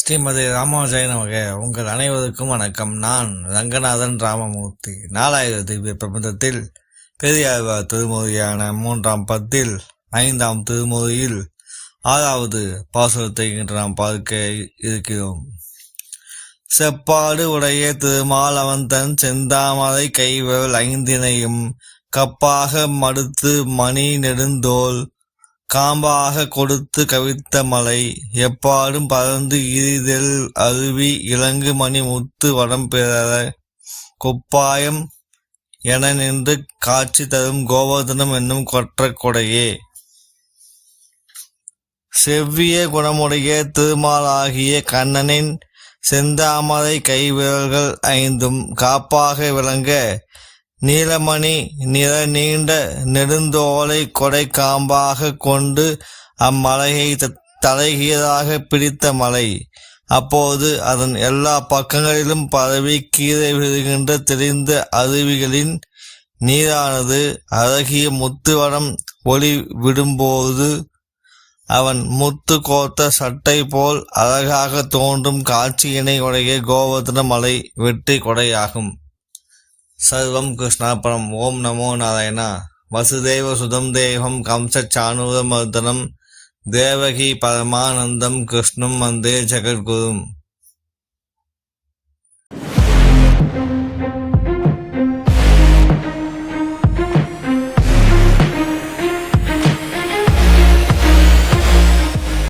ஸ்ரீமதி ராமானுஜாய நமக. உங்கள் அனைவருக்கும் வணக்கம். நான் ரங்கநாதன் ராமமூர்த்தி. நாலாயிரம் திவ்ய பிரபந்தத்தில் பெரியாழ்வார் திருமொழியான மூன்றாம் பத்தில் ஐந்தாம் திருமொழியில் ஆறாவது பாசுரத்தை இன்று நாம் பார்க்க இருக்கிறோம். செப்பாடு உடைய திருமாலவந்தன் செந்தாமரை கைவல் ஐந்தினையும் கப்பாக மடுத்து மணி நெடுந்தோல் காம்பாக கொடுத்து கவித்த மலை. எப்பாடும் பறந்து இரிதல் அருவி இலங்கு மணி முத்து வடம் பெற கொப்பாயம் என நின்று காட்சி தரும் கோவர்தனம் என்னும் கொற்ற கொடையே. செவ்விய குணமுடைய திருமாலாகிய கண்ணனின் செந்தாமரை கைவிரல்கள் ஐந்தும் காப்பாக விளங்க நீலமணி நிற நீண்ட நெடுந்தோலை கொடை காம்பாக கொண்டு அம்மலையை தலைகீழாக பிடித்த மலை. அப்போது அதன் எல்லா பக்கங்களிலும் பரவி கீழே விழுகின்ற தெரிந்த அருவிகளின் நீரானது அழகிய முத்துவடம் ஒளி விடும்போது அவன் முத்து கோத்த சட்டை போல் அழகாக தோன்றும் காட்சியினை உடைய கோவர்தன மலை வெற்றி கொடையாகும். சர்வம் கிருஷ்ணாபரம் ஓம் நமோ நாராயணா. வசுதேவ சுதம் தேவம் கம்ச தேவகி பரமானந்தம் கிருஷ்ணம் வந்தே ஜெகத்குரும்.